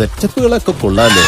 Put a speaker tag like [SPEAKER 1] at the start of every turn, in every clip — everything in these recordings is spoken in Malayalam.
[SPEAKER 1] സെറ്റപ്പുകളൊക്കെ കൊള്ളാലോ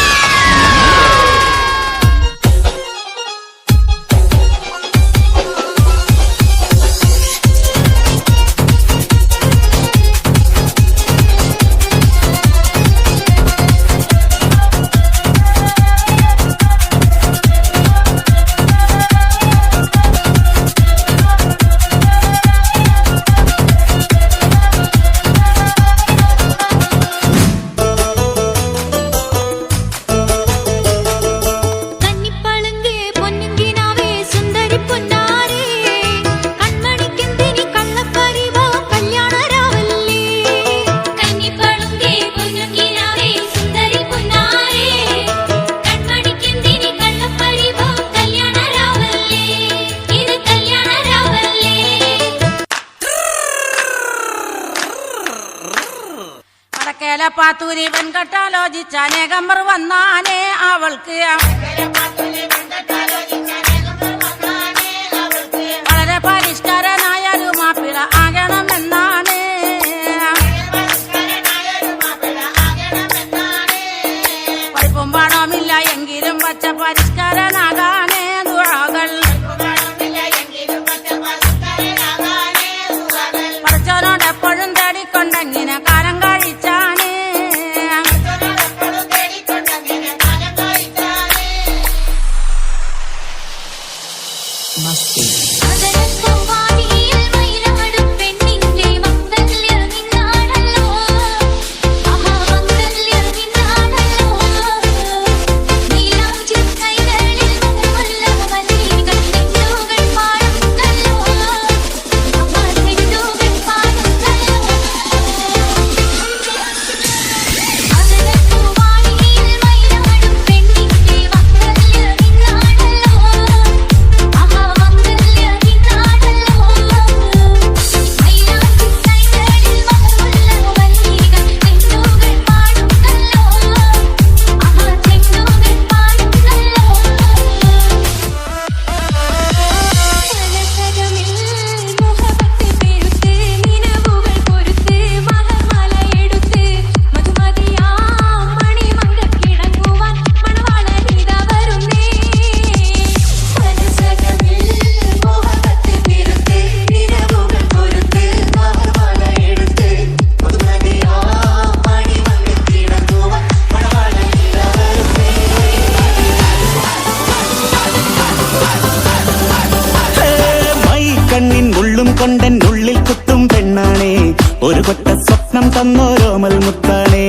[SPEAKER 2] പാത്തൂരി വെൺകട്ടാലോചിച്ച നേകമ്പർ വന്നാനേ അവൾക്ക് വളരെ
[SPEAKER 3] വന്നോരോമൽ മുത്താണേ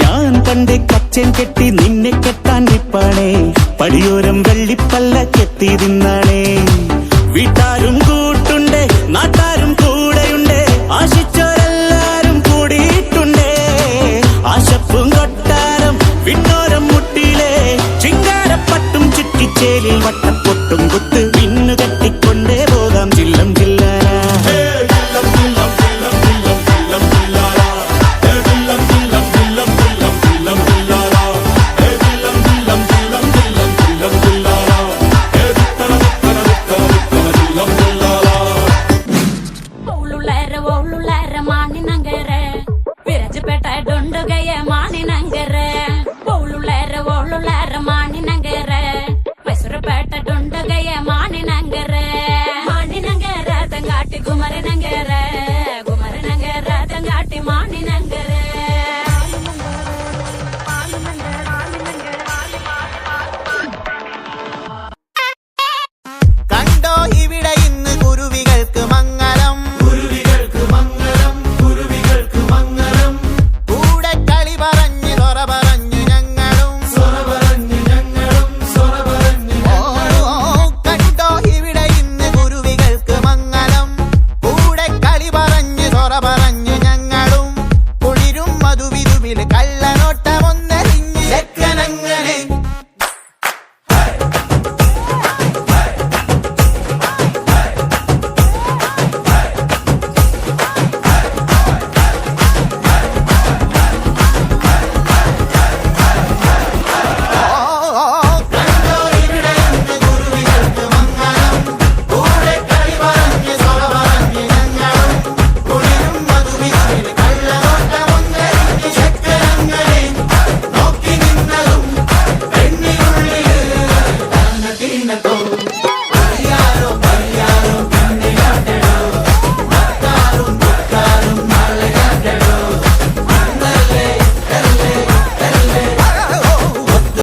[SPEAKER 3] ഞാൻ പണ്ട് കച്ചൻ കെട്ടി നിന്നെ കെട്ടാൻ നിപ്പാണേ പടിയോരം വെള്ളിപ്പല്ല കെത്തി തിന്നാണേ വീട്ടാരും കൂട്ടുണ്ട് നാട്ടാരും കൂടെയുണ്ട് ആശിച്ചോരെല്ലാരും കൂടിയിട്ടുണ്ട്. ആശപ്പും കൊട്ടാരം വിണ്ണോരം മുട്ടിയിലെ ചിങ്കാരപ്പട്ടും ചുറ്റിച്ചേലിൽ വട്ടപ്പൊട്ടും കുത്തി